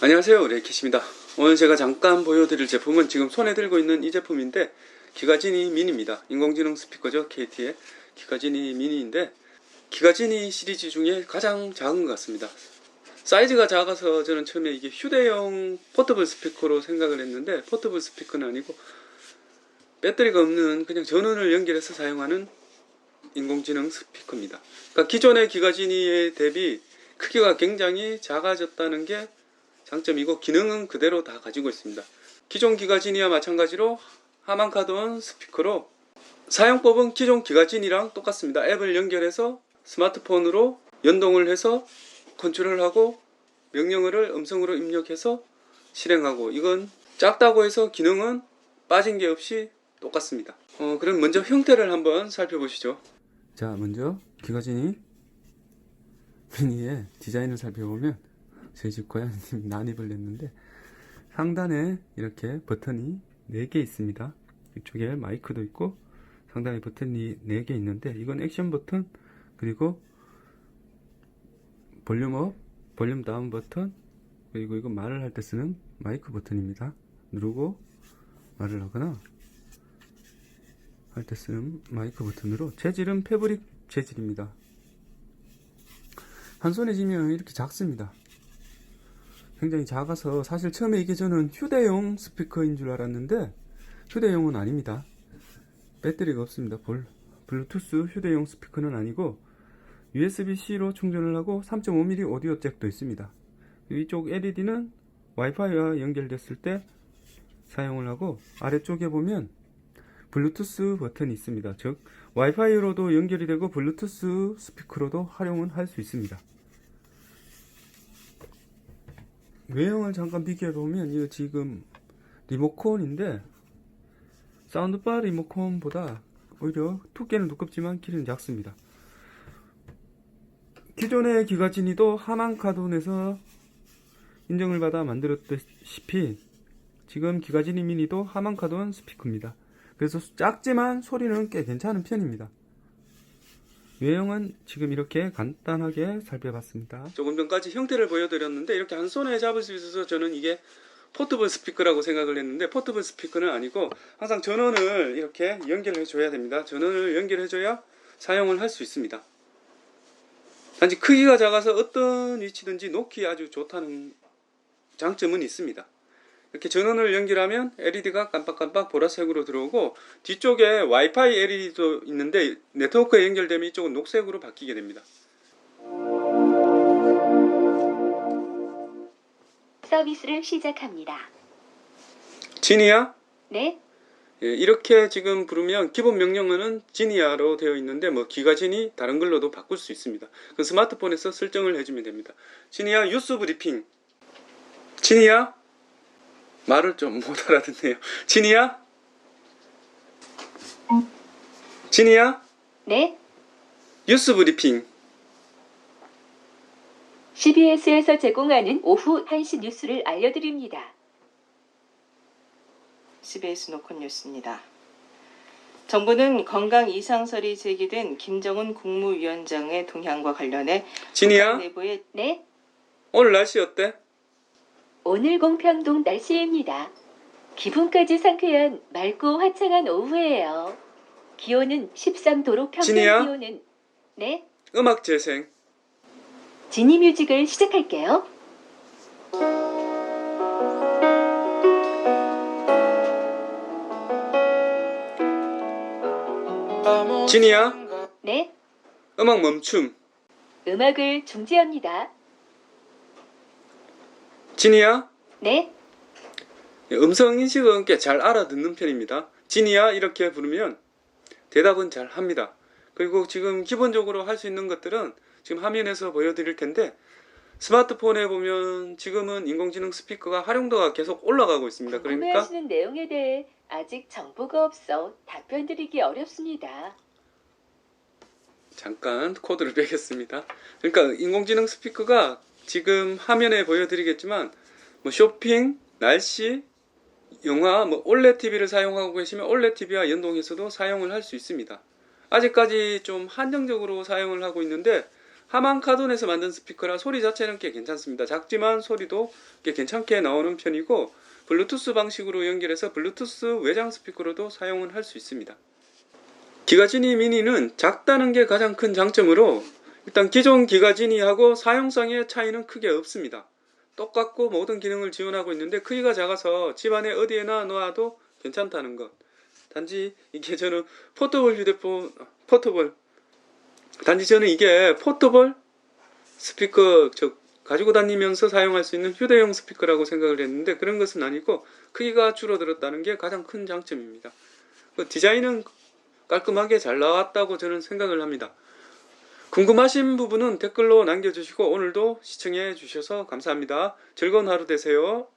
안녕하세요. 레이키십니다. 오늘 제가 잠깐 보여드릴 제품은 지금 손에 들고 있는 이 제품인데 기가지니 미니입니다. 인공지능 스피커죠 KT의 기가지니 미니인데 기가지니 시리즈 중에 가장 작은 것 같습니다. 사이즈가 작아서 저는 처음에 이게 휴대용 포터블 스피커로 생각을 했는데 포터블 스피커는 아니고 배터리가 없는 그냥 전원을 연결해서 사용하는 인공지능 스피커입니다. 그러니까 기존의 기가지니에 대비 크기가 굉장히 작아졌다는 게 장점이고 기능은 그대로 다 가지고 있습니다. 기존 기가진이와 마찬가지로 하만카돈 스피커로 사용법은 기존 기가진이랑 똑같습니다. 앱을 연결해서 스마트폰으로 연동을 해서 컨트롤을 하고 명령어를 음성으로 입력해서 실행하고 이건 작다고 해서 기능은 빠진 게 없이 똑같습니다. 어, 그럼 먼저 형태를 한번 살펴보시죠. 자, 먼저 기가진이 미니의 디자인을 살펴보면 고양이님 난입을 냈는데 상단에 이렇게 버튼이 4개 있습니다. 이쪽에 마이크도 있고 상단에 버튼이 4개 있는데 이건 액션 버튼 그리고 볼륨업, 볼륨 다운 버튼 그리고 이건 말을 할 때 쓰는 마이크 버튼입니다. 누르고 말을 하거나 할 때 쓰는 마이크 버튼으로 재질은 패브릭 재질입니다. 한 손에 쥐면 이렇게 작습니다. 굉장히 작아서 사실 처음에 이게 저는 휴대용 스피커인 줄 알았는데 휴대용은 아닙니다. 배터리가 없습니다. 볼, 블루투스 휴대용 스피커는 아니고 USB-C로 충전을 하고 3.5mm 오디오 잭도 있습니다. 이쪽 LED는 와이파이와 연결됐을 때 사용을 하고 아래쪽에 보면 블루투스 버튼이 있습니다. 즉 와이파이로도 연결이 되고 블루투스 스피커로도 활용은 할 수 있습니다. 외형을 잠깐 비교해 보면 이거 지금 리모컨인데 사운드바 리모컨보다 오히려 두께는 두껍지만 길이는 작습니다. 기존의 기가진이도 하만카돈에서 인정을 받아 만들었다시피 지금 기가진이 미니도 하만카돈 스피커입니다. 그래서 작지만 소리는 꽤 괜찮은 편입니다. 외형은 지금 이렇게 간단하게 살펴봤습니다. 조금 전까지 형태를 보여드렸는데 이렇게 한 손에 잡을 수 있어서 저는 이게 포트블 스피커라고 생각을 했는데 포트블 스피커는 아니고 항상 전원을 이렇게 연결해 줘야 됩니다. 전원을 연결해 줘야 사용을 할 수 있습니다. 단지 크기가 작아서 어떤 위치든지 놓기 아주 좋다는 장점은 있습니다. 이렇게 전원을 연결하면 LED가 깜빡깜빡 보라색으로 들어오고 뒤쪽에 와이파이 LED도 있는데 네트워크에 연결되면 이쪽은 녹색으로 바뀌게 됩니다. 서비스를 시작합니다. 지니야? 네, 예, 이렇게 지금 부르면 기본 명령어는 지니아로 되어 있는데 뭐 기가지니 다른 걸로도 바꿀 수 있습니다. 그 스마트폰에서 설정을 해주면 됩니다. 지니아 뉴스 브리핑. 지니야? 말을 좀 못 알아듣네요. 지니야? 지니야? 네. 뉴스 브리핑. CBS에서 제공하는 오후 1시 뉴스를 알려드립니다. CBS 노컷 뉴스입니다. 정부는 건강 이상설이 제기된 김정은 국무위원장의 동향과 관련해 지니야? 북한 내부의 네, 오늘 날씨 어때? 오늘 공평동 날씨입니다. 기분까지 상쾌한 맑고 화창한 오후예요. 기온은 13도로 평균 진이야? 기온은 네, 음악 재생. 지니 뮤직을 시작할게요. 지니야? 네, 음악 멈춤. 음악을 중지합니다. 지니야? 네, 예, 음성 인식은 꽤 잘 알아듣는 편입니다. 지니야 이렇게 부르면 대답은 잘 합니다. 그리고 지금 기본적으로 할 수 있는 것들은 지금 화면에서 보여드릴 텐데 스마트폰에 보면 지금은 인공지능 스피커가 활용도가 계속 올라가고 있습니다. 그러니까 궁금해하시는 내용에 대해 아직 정보가 없어 답변 드리기 어렵습니다. 잠깐 코드를 빼겠습니다. 그러니까 인공지능 스피커가 지금 화면에 보여드리겠지만 뭐 쇼핑, 날씨, 영화, 뭐 올레 TV를 사용하고 계시면 올레 TV와 연동해서도 사용을 할 수 있습니다. 아직까지 좀 한정적으로 사용을 하고 있는데 하만 카돈에서 만든 스피커라 소리 자체는 꽤 괜찮습니다. 작지만 소리도 꽤 괜찮게 나오는 편이고 블루투스 방식으로 연결해서 블루투스 외장 스피커로도 사용을 할 수 있습니다. 기가지니 미니는 작다는 게 가장 큰 장점으로 일단 기존 기가지니하고 사용성의 차이는 크게 없습니다. 똑같고 모든 기능을 지원하고 있는데 크기가 작아서 집안에 어디에나 놓아도 괜찮다는 것. 단지 이게 저는 포터블 휴대폰 포터블 단지 저는 이게 포터블 스피커 즉 가지고 다니면서 사용할 수 있는 휴대용 스피커라고 생각을 했는데 그런 것은 아니고 크기가 줄어들었다는 게 가장 큰 장점입니다. 그 디자인은 깔끔하게 잘 나왔다고 저는 생각을 합니다. 궁금하신 부분은 댓글로 남겨주시고 오늘도 시청해 주셔서 감사합니다. 즐거운 하루 되세요.